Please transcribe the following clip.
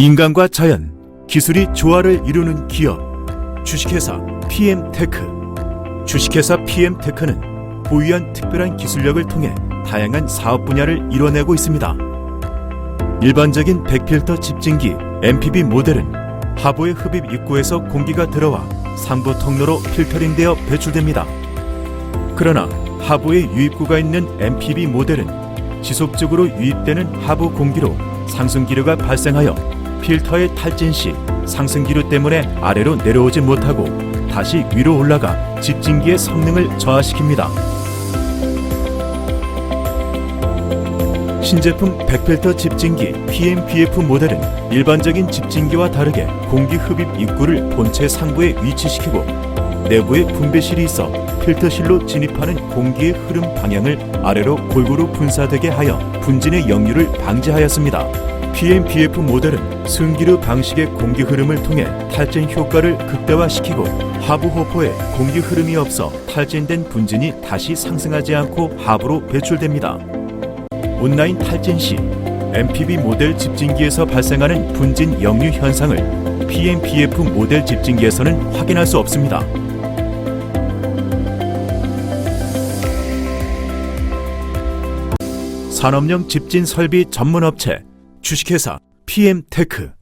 인간과 자연, 기술이 조화를 이루는 기업, 주식회사 PM테크. 주식회사 PM테크는 보유한 특별한 기술력을 통해 다양한 사업 분야를 이뤄내고 있습니다. 일반적인 백필터 집진기 MPB 모델은 하부의 흡입 입구에서 공기가 들어와 상부 통로로 필터링되어 배출됩니다. 그러나 하부에 유입구가 있는 MPB 모델은 지속적으로 유입되는 하부 공기로 상승 기류가 발생하여 필터의 탈진 시 상승기류 때문에 아래로 내려오지 못하고 다시 위로 올라가 집진기의 성능을 저하시킵니다. 신제품 백필터 집진기 PMPF 모델은 일반적인 집진기와 다르게 공기 흡입 입구를 본체 상부에 위치시키고 내부에 분배실이 있어 필터실로 진입하는 공기의 흐름 방향을 아래로 골고루 분사되게 하여 분진의 역류를 방지하였습니다. PMPF 모델은 승기류 방식의 공기 흐름을 통해 탈진 효과를 극대화시키고 하부 호포에 공기 흐름이 없어 탈진된 분진이 다시 상승하지 않고 하부로 배출됩니다. 온라인 탈진 시 MPB 모델 집진기에서 발생하는 분진 역류 현상을 PMPF 모델 집진기에서는 확인할 수 없습니다. 산업용 집진 설비 전문 업체 주식회사 PM테크